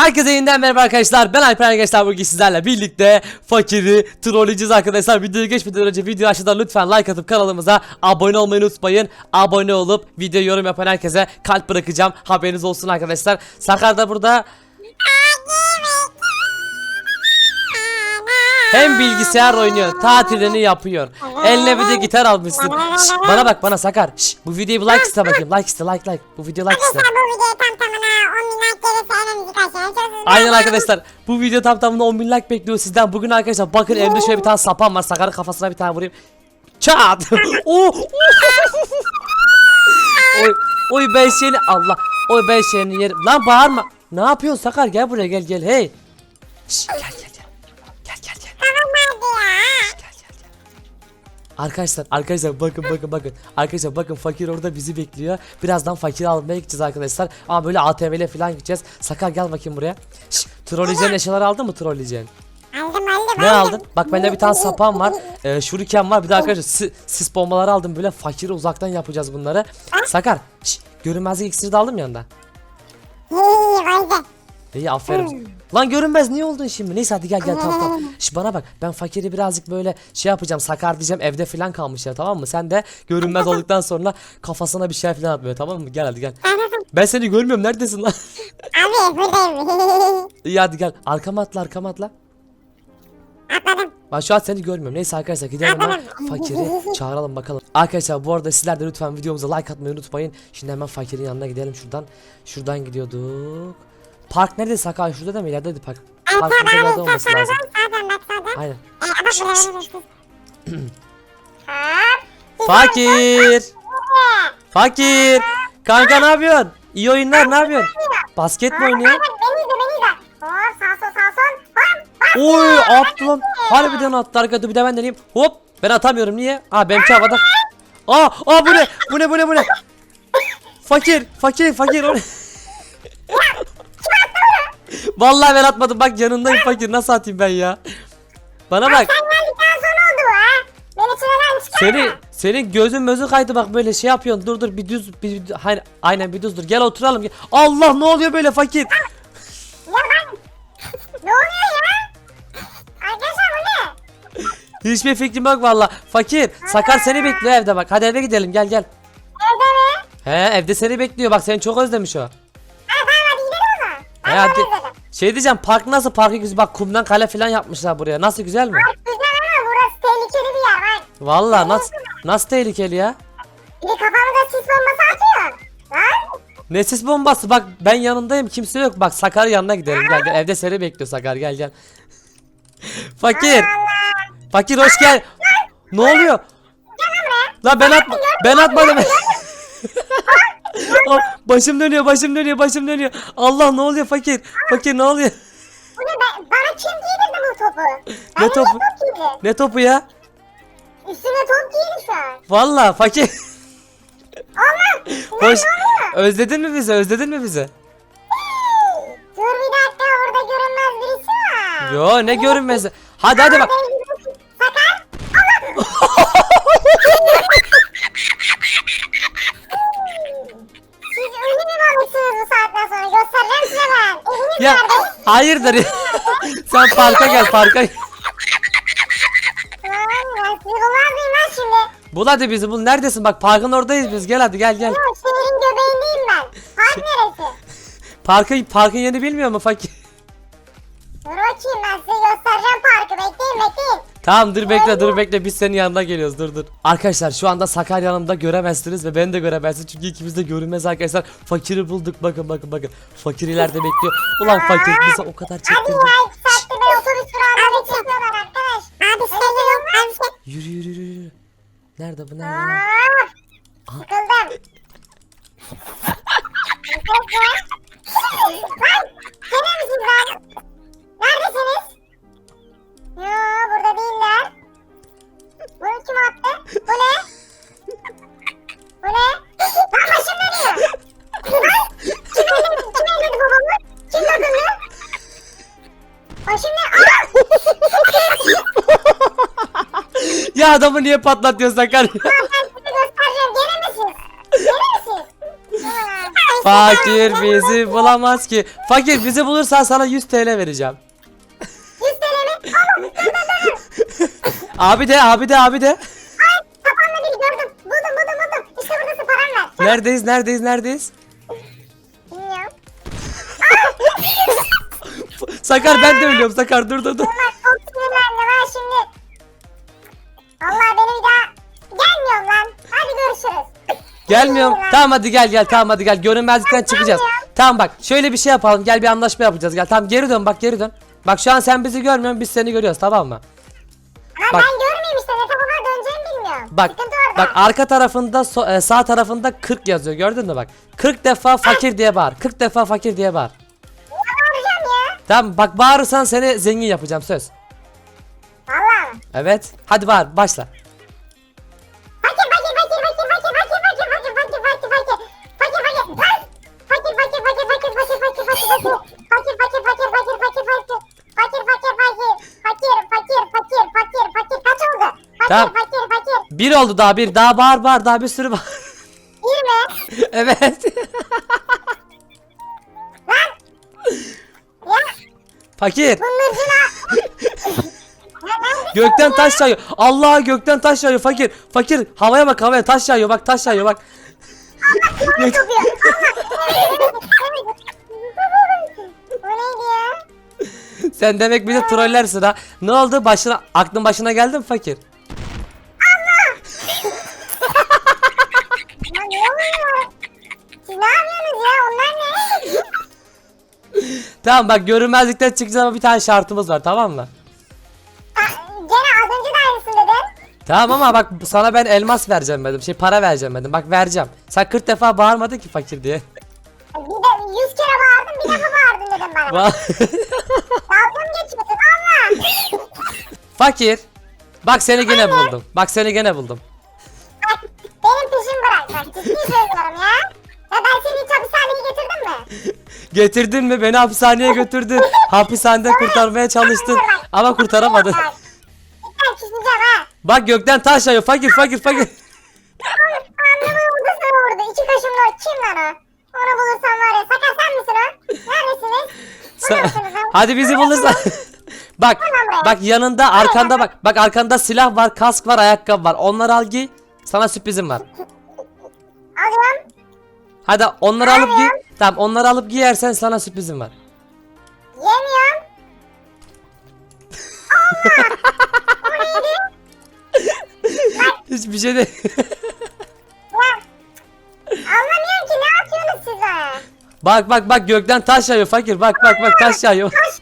Herkese yeniden merhaba arkadaşlar. Ben Alper arkadaşlar bugün sizlerle birlikte fakiri trolleyeceğiz arkadaşlar. Videoya geçmeden önce video aşağıdan lütfen like atıp kanalımıza abone olmayı unutmayın. Abone olup video yorum yapan herkese kalp bırakacağım. Haberiniz olsun arkadaşlar. Sakar da burada hem bilgisayar oynuyor, tatilini yapıyor. Eline bir de gitar almışsın. Şş, bana bak bana Sakar. Şş, bu videoyu bir like iste bakayım. Like iste, like like. Bu video like iste. Arkadaşlar bu videoyu tam tamına 10 bin like gelirse en müzik aşağıya çalışırız. Aynen arkadaşlar. Bu video tam tamına 10 bin like bekliyor sizden. Bugün arkadaşlar bakın elimde şöyle bir tane sapan var. Sakarın kafasına bir tane vurayım. Çat. Oo. oy, oy ben seni Allah. Oy ben seni yerim. Lan bağırma. Ne yapıyorsun Sakar? Gel buraya gel gel. Hey. Şş, gel gel Tamam hadi ya. Arkadaşlar arkadaşlar bakın bakın bakın arkadaşlar bakın fakir orada bizi bekliyor birazdan fakiri almaya gideceğiz arkadaşlar ama böyle ATV'le falan gideceğiz Sakar gel bakayım buraya Şşş trolleyeceğin eşyaları aldın mı trolleyeceğin Aldım aldım Ne aldın? Bak bende bir tane sapan var. Ee, şuriken var. Bir de arkadaşlar si- sis bombaları aldım. Böyle fakiri uzaktan yapacağız bunları. Sakar. Şş, görünmezlik iksiri de aldım yanında. Be. İyi aferin. Lan görünmez niye oldun şimdi? Neyse hadi gel gel tamam tamam. Şş, bana bak ben fakiri birazcık böyle şey yapacağım. Sakar diyeceğim evde falan kalmış ya tamam mı? Sen de görünmez olduktan sonra kafasına bir şey falan atmıyor tamam mı? Gel hadi gel. Ben seni görmüyorum neredesin lan? Abi buradayım. İyi hadi gel. Arkama atla arkama atla. Atladım. Ben şu an seni görmüyorum. Neyse arkadaşlar gidelim hemen fakiri çağıralım bakalım. Arkadaşlar bu arada sizler de lütfen videomuza like atmayı unutmayın. Şimdi hemen fakirin yanına gidelim şuradan. Şuradan gidiyorduk. Park nerede Sakar? Şurada da mı? İlerideydi park. Park burada bir yerde Abi olması lazım. sağdan bak sağdan. Aynen. Ee, bak buraya buraya. Hop. Fakir! Fakir! Kanka ne yapıyorsun? İyi oyunlar ne yapıyorsun? Basket mi oynuyor? Beni izle beni izle. Hop sağ sol sağ sol. Oy attı lan. Harbiden attı arkada bir de ben deneyeyim. Hop. Ben atamıyorum niye? Aa benimki havada. Aa, aa bu ne? Bu ne bu ne bu ne? Fakir, fakir, fakir. O ne? Vallahi ben atmadım. Bak yanındayım fakir. Nasıl atayım ben ya? Bana bak. Sen geldikten sonra oldu bu ha. Beni çileden çıkar. Seni senin gözün mözün kaydı bak böyle şey yapıyorsun. Dur dur bir düz bir, bir- hayır, aynen bir düz dur. Gel oturalım. Gel. Allah ne oluyor böyle fakir? Ya ben... ne oluyor ya? Arkadaşlar bu ne? Hiçbir fikrim yok valla. Fakir. Sakar seni bekliyor evde bak. Hadi eve gidelim. Gel gel. Evde mi? He evde seni bekliyor. Bak seni çok özlemiş o. He hadi. Şey diyeceğim park nasıl? Parkı güzel. Bak kumdan kale falan yapmışlar buraya. Nasıl güzel mi? Bak güzel ama burası tehlikeli bir yer bak. Valla nasıl nasıl tehlikeli ya? Bir de kafamıza sis bombası atıyor. Lan. Ne sis bombası? Bak ben yanındayım. Kimse yok. Bak Sakar yanına gidelim. Gel gel. Evde seni bekliyor Sakar. Gel gel. Fakir. Fakir hoş gel. Ne oluyor? La ben atma ben atmadım. Aa, başım dönüyor, başım dönüyor, başım dönüyor. Allah ne oluyor fakir? Fakir ne oluyor? Bu ne ben, bana kim giydirdi bu topu? Ne topu? top. Ne topu ya? Üstüne top giydi şu an. Valla fakir. Allah. Hoş. Özledin mi bizi? Özledin mi bizi? Dur bir dakika orada görünmez birisi var. Yo ne görünmez. Hadi hadi bak. Ya hayırdır? Sen parka gel parka. Mıyım lan şimdi? Bul hadi bizi bul. Neredesin? Bak parkın oradayız biz. Gel hadi gel gel. Yok şehrin göbeğindeyim ben. Park neresi? Parkı parkın yerini bilmiyor mu fakir? Tamam dur bekle dur bekle biz senin yanına geliyoruz dur dur. Arkadaşlar şu anda Sakar yanımda göremezsiniz ve beni de göremezsiniz çünkü ikimiz de görünmez arkadaşlar. Fakiri bulduk bakın bakın bakın. Fakir ileride bekliyor. Ulan fakir bize o kadar çektirdi. Yürü yürü yürü. yürü. Nerede bu nerede? sıkıldım. Sıkıldım. Lan gene misiniz lan? Ya adamı niye patlatıyorsun Sakar? Fakir bizi bulamaz ki. Fakir bizi bulursan sana 100 TL vereceğim. 100 TL mi? Abi de abi de abi de. Ay kafamda biri gördüm. Buldum buldum buldum. İşte buradasın param ver. Neredeyiz neredeyiz neredeyiz? Bilmiyorum. Sakar ben de ölüyorum Sakar dur dur dur. Gelmiyorum. Tamam hadi gel gel tamam hadi gel. Görünmezlikten çıkacağız. Tamam bak şöyle bir şey yapalım. Gel bir anlaşma yapacağız. Gel tamam geri dön bak geri dön. Bak şu an sen bizi görmüyorsun biz seni görüyoruz tamam mı? Ha, Bak. ben görmeyeyim işte ne tarafa döneceğimi bilmiyorum. Bak Sıkıntı orada. bak arka tarafında so- e, sağ tarafında 40 yazıyor gördün mü bak. 40 defa fakir diye bağır. 40 defa fakir diye bağır. Ne bağıracağım ya? Tamam bak bağırırsan seni zengin yapacağım söz. Valla? Evet. Hadi bağır başla. Tamam. fakir fakir Bir oldu daha bir. Daha bağır bağır daha bir sürü bağır. bir mi? evet. Lan! Ya fakir. Gökten taş yağıyor. Allah gökten taş yağıyor fakir. Fakir havaya bak havaya taş yağıyor bak taş yağıyor bak. Allah! Bu neydi ya? Sen demek bizi trollersin ha. Ne oldu başına aklın başına geldi mi fakir? Siz ne yapıyorsunuz ya? Onlar ne? Tamam bak görünmezlikten çıkacağız ama bir tane şartımız var tamam mı? Gene az önce de aynısını dedin. Tamam ama bak sana ben elmas vereceğim dedim. Şey para vereceğim dedim. Bak vereceğim. Sen 40 defa bağırmadın ki fakir diye. Bir de yüz kere bağırdım bir defa bağırdın dedim bana. Ba- Dalga mı geçiyorsun? Allah! fakir. Bak seni gene buldum. Bak seni gene buldum. Bak benim peşimi bırak. Bak ciddi söylüyorum ben seni hiç hapishaneye getirdim mi? Getirdin mi? Beni hapishaneye götürdün. Hapishaneden kurtarmaya çalıştın. Ama kurtaramadın. Bak, Cidden küseceğim ha. Bak gökten taş yağıyor. Fakir fakir fakir. Anlamı vurdu sana vurdu. İki kaşımla o. Kim lan o? Onu bulursan var ya. Sakar sen misin o? Neredesiniz? Sa-? Hadi bizi bulursan. bak bak yanında arkanda bak. Bak arkanda silah var, kask var, ayakkabı var. Onları al giy. Sana sürprizim var. Alıyorum. Hadi onları alıp giy. Tamam onları alıp giyersen sana sürprizim var. Yemiyorum. Allah! O neydi? Hiçbir şey de. Anlamıyorum ki ne yapıyorsunuz siz ha? bak bak bak gökten taş yağıyor fakir. Bak bak bak taş yağıyor. Koş.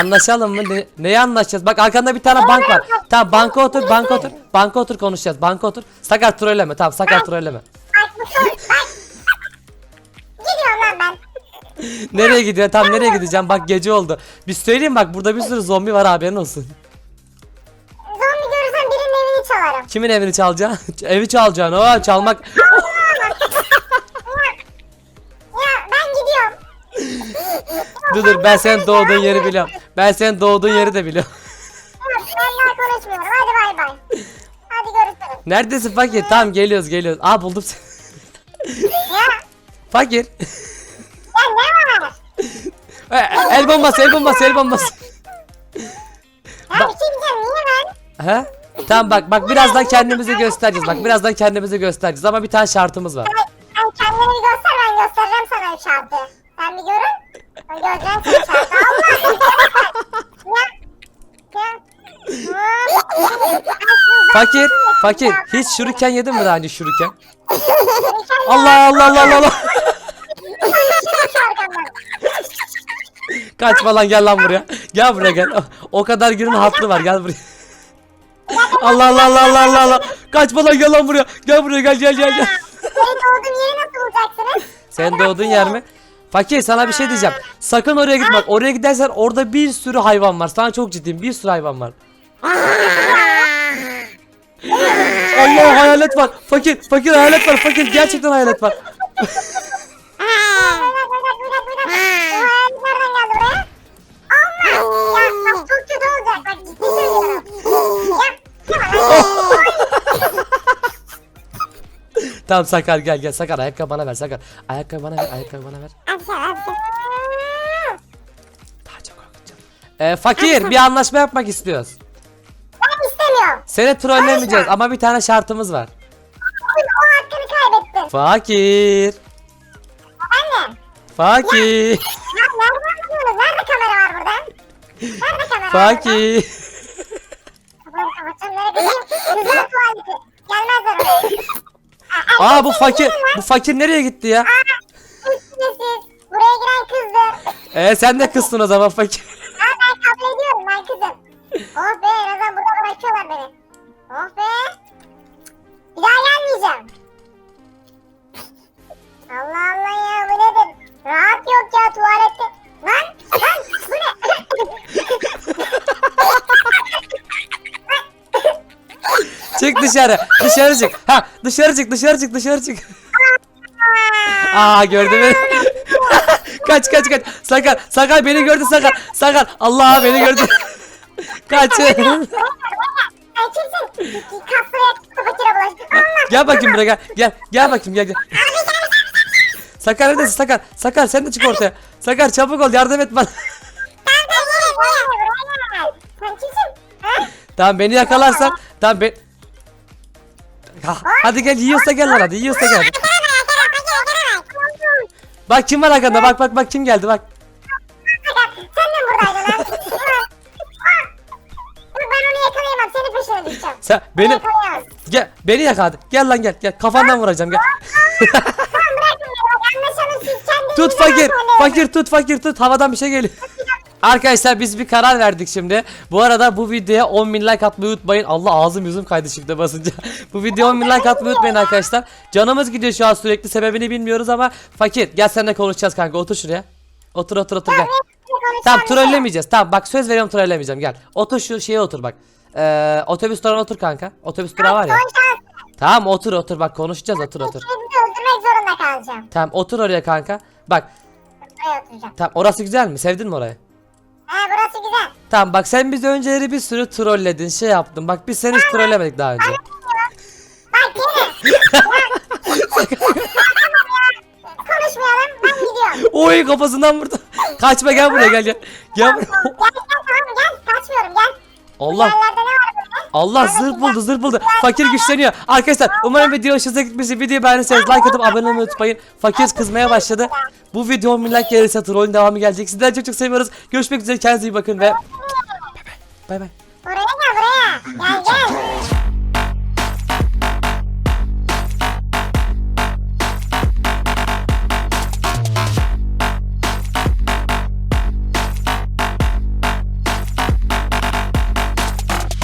Anlaşalım mı? Ne, neye anlaşacağız? Bak arkanda bir tane bank var. Tamam banka otur, banka otur. Banka otur konuşacağız. Banka otur. Sakar trolleme. Tamam sakar trolleme. Bak bu son. Bak. Gidiyorum lan ben. Nereye gidiyor? Tam nereye gideceğim? Bak gece oldu. Bir söyleyeyim bak burada bir sürü zombi var haberin olsun. Zombi görürsem birinin evini çalarım. Kimin evini çalacaksın? Evi çalacaksın. Oo çalmak. Ya ben gidiyorum. dur dur ben senin doğduğun yeri biliyorum. Ben senin doğduğun yeri de biliyorum. Ben daha konuşmuyorum. Hadi bay bay. Hadi görüşürüz. Neredesin fakir? Tamam geliyoruz geliyoruz. Aa buldum seni. Ya. Fakir. Ya ne var? E, el bombası el bombası el bombası. Ya bir şey diyeceğim. Niye ben? He? Tamam bak bak birazdan kendimizi göstereceğiz. Bak birazdan kendimizi göstereceğiz ama bir tane şartımız var. Sen, sen kendini bir göster ben göstereceğim sana o şartı. Sen bir görün. Göreceğim sana şartı. Allah. ya. Ya. Fakir, fakir. Hiç şuruken yedin mi daha önce şuruken? Allah Allah Allah Allah Allah. Kaçma lan gel lan buraya. Gel buraya gel. O kadar günün hatırı var gel buraya. Allah Allah Allah Allah Allah Allah. Kaçma lan gel lan buraya. Gel buraya gel gel gel gel. Benim doğduğum yeri nasıl bulacaksınız? Sen doğduğun yer mi? Fakir sana bir şey diyeceğim. Sakın oraya gitme. Oraya gidersen orada bir sürü hayvan var. Sana çok ciddiyim. Bir sürü hayvan var. Allah hayalet var. Fakir, fakir hayalet var. Fakir gerçekten hayalet var. Tamam. Sakar gel gel Sakar ayakkabı bana ver Sakar. Ayakkabı bana ver ayakkabı bana ver. Daha çok korkutacağım. Ee, fakir bir anlaşma yapmak istiyoruz. Seni trollemeyeceğiz ama bir tane şartımız var. O hakkını kaybettin. Fakir. Anne. Fakir. Ya nereden bakıyorsunuz? Nerede kamera var burada? Nerede kamera var burada? Fakir. Kapıları kapatacağım. Nereye gideyim? Kızlar tuvaleti. Gelmezler oraya. Aa bu fakir. Bu fakir nereye gitti ya? Üstünüzsüz. Buraya giren kızdır. Ee sen de kızsın o zaman fakir. Dışarı. Dışarı çık. Ha dışarı çık dışarı çık dışarı çık. Aa gördü beni. kaç kaç kaç. Sakar Sakar beni gördü Sakar. Sakar Allah beni gördü. kaç. Gel bakayım buraya gel. Gel gel bakayım gel gel. Sakar neredesin Sakar? Sakar sen de çık ortaya. Sakar çabuk ol yardım et bana. Tamam beni yakalarsan. Tamam ben. Ha, hadi gel yiyorsa gel lan hadi yiyorsa gel. Bak kim var arkanda bak bak bak kim geldi bak. Sen de buradaydın lan. Ben onu yakalayamam. Senin peşine düşeceğim. Sen beni Yakalayamam. gel beni yakaladı. Gel lan gel gel kafandan vuracağım gel. Tamam bırakın beni. Anlaşalım siz kendiniz. tut fakir. Fakir tut fakir tut havadan bir şey geliyor. Arkadaşlar biz bir karar verdik şimdi. Bu arada bu videoya 10 bin like atmayı unutmayın. Allah ağzım yüzüm kaydı şimdi basınca. bu videoya 10 bin like atmayı unutmayın arkadaşlar. Canımız gidiyor şu an sürekli sebebini bilmiyoruz ama fakir gel seninle konuşacağız kanka otur şuraya. Otur otur otur gel. Tamam trollemeyeceğiz. Tamam bak söz veriyorum trollemeyeceğim gel. Otur şu şeye otur bak. Ee, otobüs durağına otur kanka. Otobüs durağı var ya. Tamam otur otur bak konuşacağız otur otur. Öldürmek zorunda kalacağım. Tamam otur oraya kanka. Bak Buraya oturacağım. tamam orası güzel mi? Sevdin mi orayı? Güzel. Tamam bak sen biz önceleri bir sürü trolledin şey yaptın. Bak biz seni hiç trollemedik daha önce. Bak yine. Konuşmayalım. Ben gidiyorum. Oy kafasından vurdu. Kaçma gel buraya gel gel. Gel buraya. Gel gel tamam gel. Kaçmıyorum gel. Allah Yerlerde ne var? Allah zırh buldu zırh buldu. Fakir güçleniyor. Arkadaşlar umarım video hoşunuza gitmiştir. Videoyu beğendiyseniz like atıp abone olmayı unutmayın. Fakir kızmaya başladı. Bu video 10 bin like gelirse trollün devamı gelecek. Sizleri çok çok seviyoruz. Görüşmek üzere kendinize iyi bakın ve bay bay. Buraya gel buraya. Gel gel.